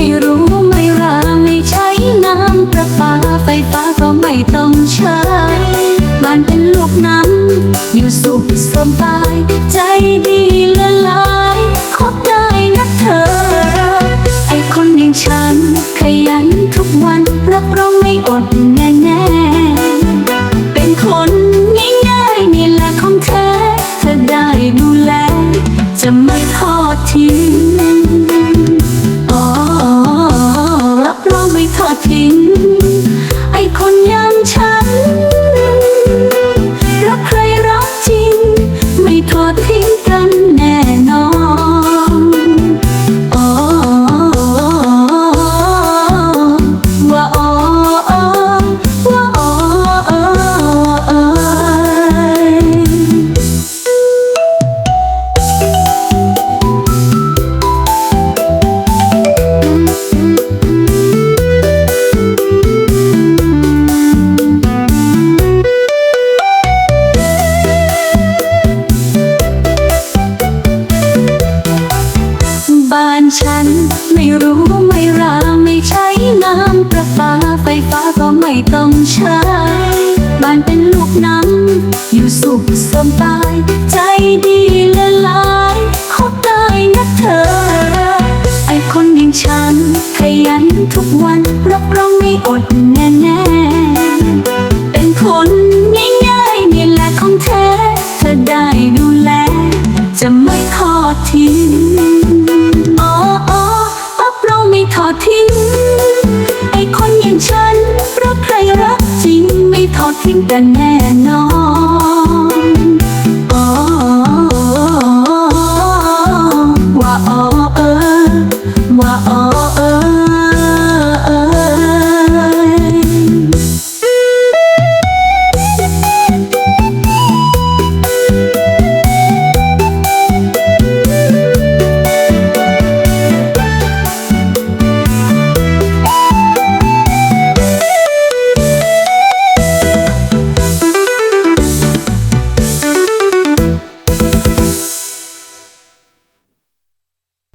ไม่รู้ไม่ราไม่ใช้น้ำประปาไฟฟ้าก็ไม่ต้องใช้บ้านเป็นลูกน้ำอยู่สุขสบาย ใจดีละลายคบได้นะเธอ ไอคนอย่างฉัน ขยันทุกวันรับรองไม่อดแน่ ไม่ ก็ไม่ต้องใช้บ้านเป็นลูกน้ำอยู่สุขสบาย ใจดีละลายคบได้นะเธอ ไอคนอย่างฉัน ขยันทุกวันรับรองไม่อดแน่แน่เป็นคนง่ายๆนี่แหละของแท้เธอได้ดูแล จะไม่ทอดทิ้ง